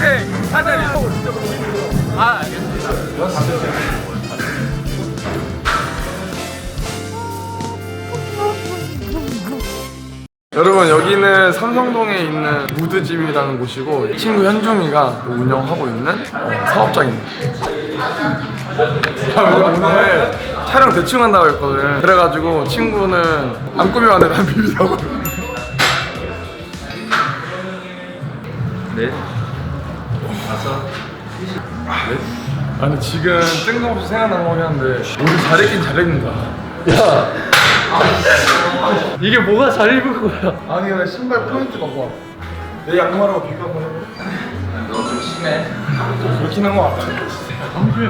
평생 사자리 아 알겠습니다 여러분 여기는 삼성동에 있는 무드집이라는 곳이고 친구 현중이가 운영하고 있는 어, 사업장입니다. 아, 오늘 촬영 대충 한다고 했거든. 그래가지고 친구는 안 꾸며왔는데 난 비비자고. 네 다섯 아니 지금 뜬금없이 생각난 거긴 한데 우리 잘했긴 잘했는다. 이게 뭐가 잘 입은 거야 아니 근데 신발 포인트 봐봐. 내 양말하고 비교 한번 해볼래? 너좀 심해 좀 그렇긴 한거 같아.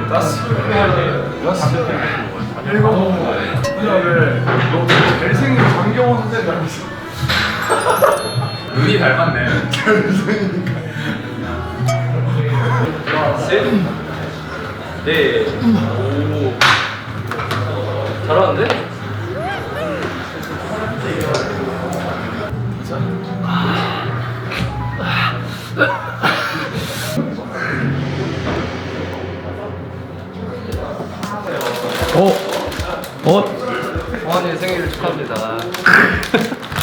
나스 나스 일곱 그다음에 너 잘생긴 장경호 선생님 닮았어. 눈이 닮았네 셋네오 잘하는데? 어? 어? 성환이 생일 축하합니다.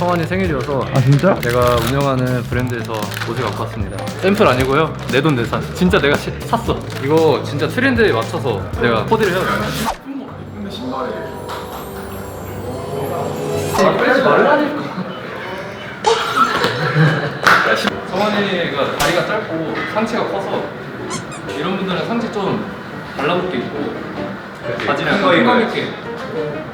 성환이 생일이어서 아 진짜? 내가 운영하는 브랜드에서 옷을 갖고 왔습니다. 샘플 아니고요. 내 돈 내산. 진짜 내가 시- 샀어. 이거 진짜 트렌드에 맞춰서 내가 코디를 해야 돼. 아, 빼지 말라니까. 성환이가 다리가 짧고 상체가 커서 이런 분들은 상체 좀 달라붙게 입고 바지는 끈감 있게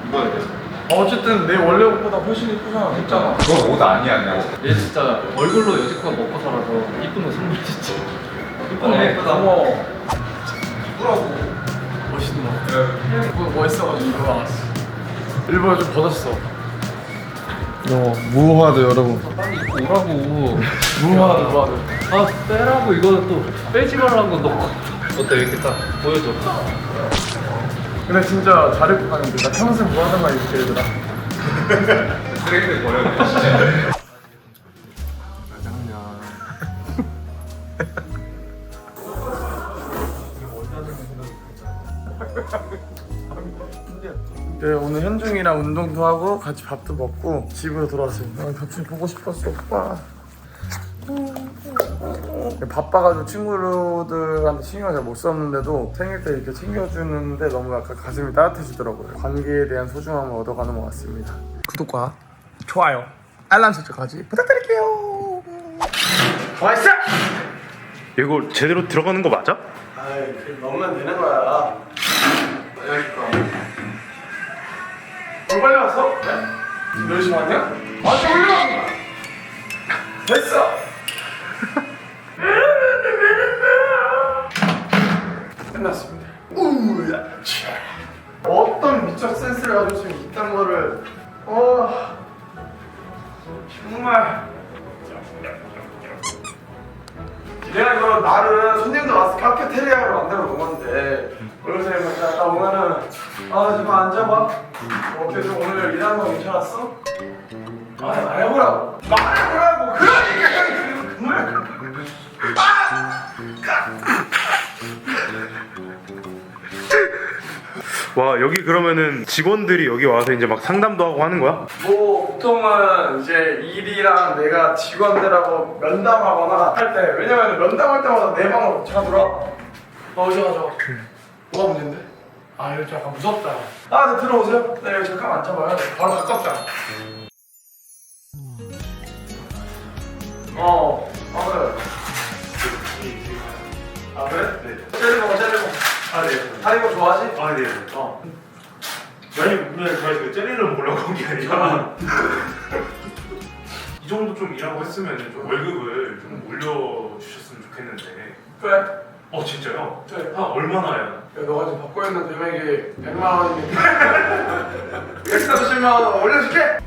입어야 돼. 어, 어쨌든 내 원래 옷보다 훨씬 이쁘잖아. 했잖아. 그건 옷 아니야 그냥 얘 진짜 얼굴로 여지껏 먹고 살아서 이쁜 옷 선물 진짜 이쁘네 어머. 이쁘라고. 멋있나? 뭐, 멋있어가지고 이거 나왔어. 일부러 좀 벗었어. 어, 무화드 여러분. 빨리 입고 오라고 무화드, 무화드. 아 빼라고 이거 또 빼지 말라고 너 어때 이렇게 딱 보여줘 근데 진짜 잘 입고 가는데 나 평생 무화드만 입을게 얘들아. 쓰레기들 버려야 돼 진짜 네, 오늘 현중이랑 운동도 하고 같이 밥도 먹고 집으로 돌아왔어요. 아, 같이 보고 싶었어, 오빠. 바빠가지고 친구들한테 신경을 잘 못 썼는데도 생일 때 이렇게 챙겨주는데 너무 약간 가슴이 따뜻해지더라고요. 관계에 대한 소중함을 얻어가는 것 같습니다. 구독과 좋아요, 알람 설정까지 부탁드릴게요. 맛있어! 이거 제대로 들어가는 거 맞아? 아이, 그 넣으면 되는 거야. 그러니까. 너 빨리 왔어? 네? 몇 시간 왔냐? 아직 올려왔구나. 됐어. 끝났습니다. 우야, 차. 어떤 미적 센스를 가지고 지금 이딴 거를, 어, 정말. 내가 이거 나를 손님들 와서 카페테리아로 만들어 놓은 건데 여기서 이거 딱 오면은 아좀 앉아봐 어때 좀 오늘 일하는 거 괜찮았어? 아 말해보라고 말해보라고 와 여기 그러면은 직원들이 여기 와서 이제 막 상담도 하고 하는 거야? 뭐 보통은 이제 일이랑 내가 직원들하고 면담하거나 할 때 왜냐면 면담할 때마다 내 방으로 제가 들어와 어 오셔. 가죠 뭐가 문제인데? 아 이거 좀 약간 무섭다. 아 네, 들어오세요. 네 여기 잠깐 앉아봐요. 바로 가깝잖아 어, 다리 거 좋아하지? 아 네. 어 아니 오늘 저희 그 젤리를 먹으려고 온 게 아니라 이 정도 좀 일하고 했으면 좀 월급을 좀 올려주셨으면 좋겠는데 그래 어 진짜요? 그래 한 얼마나요? 야, 너가 지금 받고 있는 금액이 100만 원이니까 130만 원 올려줄게!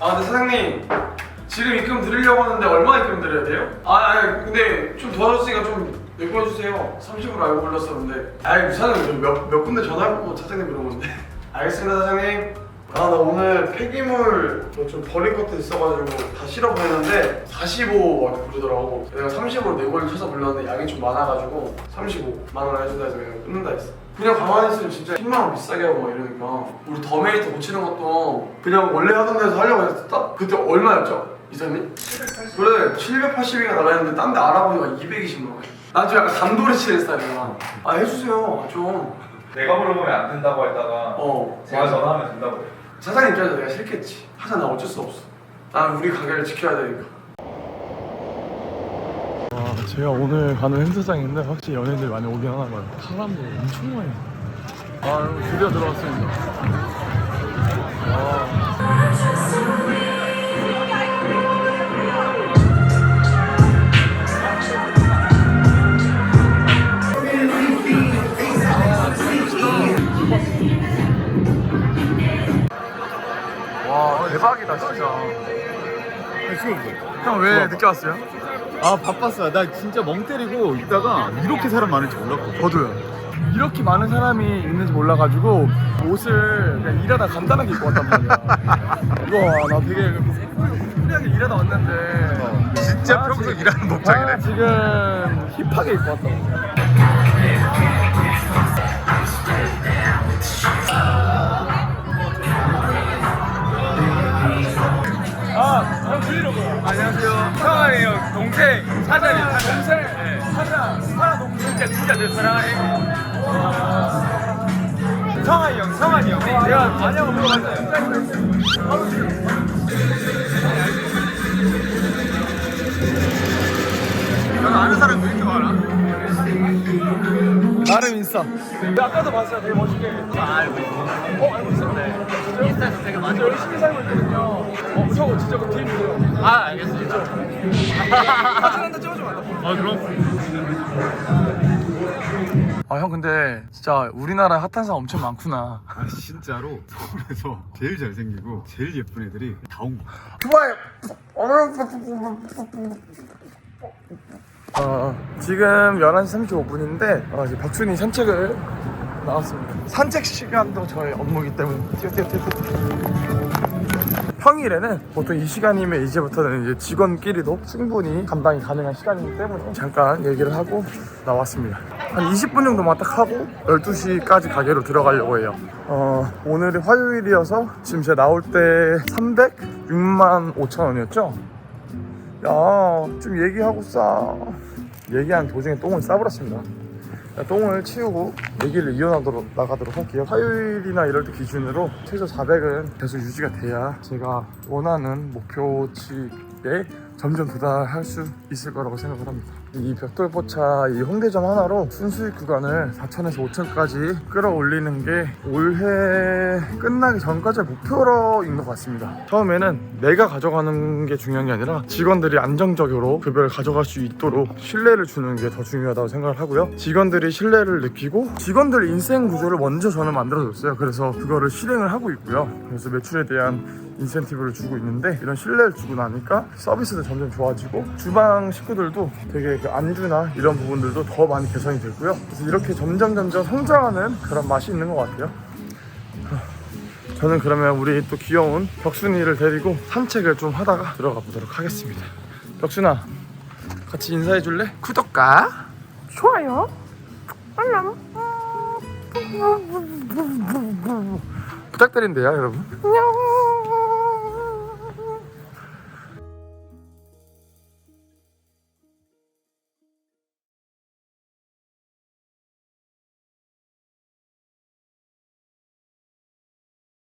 아 근데 사장님 지금 입금 드리려고 하는데 얼마 입금 드려야 돼요? 아 아니 근데 좀 도와줬으니까 좀 메꿔주세요 30으로 알고 불렀었는데 아니 사장님 몇, 몇 군데 전화해보고 사장님 건데 알겠습니다 사장님 아 나 오늘 폐기물 뭐좀 버릴 것도 있어가지고 다 실어 보냈는데 45막 부르더라고 내가 30으로 네골 쳐서 불렀는데 양이 좀 많아가지고 35만 원 해준다 해서 그냥 끊는다 했어 그냥 가만히 있으면 진짜 10만 원 비싸게 하고 막 이러니까 우리 더 메이트 고치는 것도 그냥 원래 하던 데서 하려고 했었다? 그때 얼마였죠? 이사님? 그래 780이가 나가는데 딴 데 알아보니까 220만 원. 난좀 약간 감돌이 치는 스타일이야 아 해주세요 좀 내가 물어보면 안 된다고 했다가 어, 제가 전화하면 된다고 해요. 사장님 입장에서 내가 싫겠지. 나 어쩔 수 없어. 난 우리 가게를 지켜야 되니까. 와, 제가 오늘 가는 행사장인데 확실히 연예인들이 많이 오긴 하나 봐요. 사람들 엄청 많이. 아, 여러분 드디어 들어왔습니다. 와. 형 왜 늦게 왔어요? 아 바빴어요. 나 진짜 멍 때리고 있다가 이렇게 사람 줄 몰랐거든. 저도요. 이렇게 많은 사람이 있는지 몰라가지고 옷을 그냥 일하다 간단하게 입고 왔단 말이야. 이거 나 되게 후리하게 일하다 왔는데 진짜 아, 평소 지금- 일하는 복장이네. 아, 지금 힙하게 입고 왔다 동생 사장님. 동생. 네. 사장. 사장 동생. 진짜 진짜 내 사랑해. 성환이 형, 성환이 형. 내가 아냐고 물어봤어요. 넌 아는 사람 왜 이렇게 많아? 나름 인싸. 근데 아까도 봤어요. 되게 멋있게. 아, 알고 있어. 어, 알고 있었네. 인스타에서 되게 많이 열심히 살고 있거든요. 어, 저 진짜 그 DM 주세요. 아, 알겠습니다. 사진 한장 찍어주면 안 돼? 아 그럼. 아, 형 근데 진짜 우리나라 핫한 사람 엄청 많구나. 아 진짜로 서울에서 제일 잘생기고 제일 예쁜 애들이 다 온 거야. 좋아요. 어, 지금 11시 35분인데 어, 이제 박준이 산책을 나왔습니다. 산책 시간도 저의 업무이기 때문에. 평일에는 보통 이 시간이면 이제부터는 이제 직원끼리도 충분히 감당이 가능한 시간이기 때문에 잠깐 얘기를 하고 나왔습니다. 한 20분 정도만 딱 하고 12시까지 가게로 들어가려고 해요. 어, 오늘이 화요일이어서 지금 제가 나올 때 306만 5천 원이었죠? 야, 좀 얘기하고 싸. 얘기한 도중에 똥을 싸버렸습니다. 자, 똥을 치우고 얘기를 이어나도록 나가도록 할게요. 화요일이나 이럴 때 기준으로 최소 400은 계속 유지가 돼야 제가 원하는 목표치에 점점 도달할 수 있을 거라고 생각을 합니다. 이 벽돌포차 이 홍대점 하나로 순수익 구간을 4천에서 5천까지 끌어올리는 게 올해 끝나기 전까지의 목표인 것 같습니다. 처음에는 내가 가져가는 게 중요한 게 아니라 직원들이 안정적으로 급여를 가져갈 수 있도록 신뢰를 주는 게 더 중요하다고 생각을 하고요. 직원들이 신뢰를 느끼고 직원들 인생 구조를 먼저 저는 만들어줬어요. 그래서 그거를 실행을 하고 있고요. 그래서 매출에 대한 인센티브를 주고 있는데 이런 신뢰를 주고 나니까 서비스도 점점 좋아지고 주방 식구들도 되게 그 안주나 이런 부분들도 더 많이 개선이 됐고요. 그래서 이렇게 점점 점점 성장하는 그런 맛이 있는 것 같아요. 저는 그러면 우리 또 귀여운 벽순이를 데리고 산책을 좀 하다가 들어가 보도록 하겠습니다. 벽순아, 같이 인사해 줄래? 구독과 좋아요, 알람 부탁드린대요, 여러분. 안녕.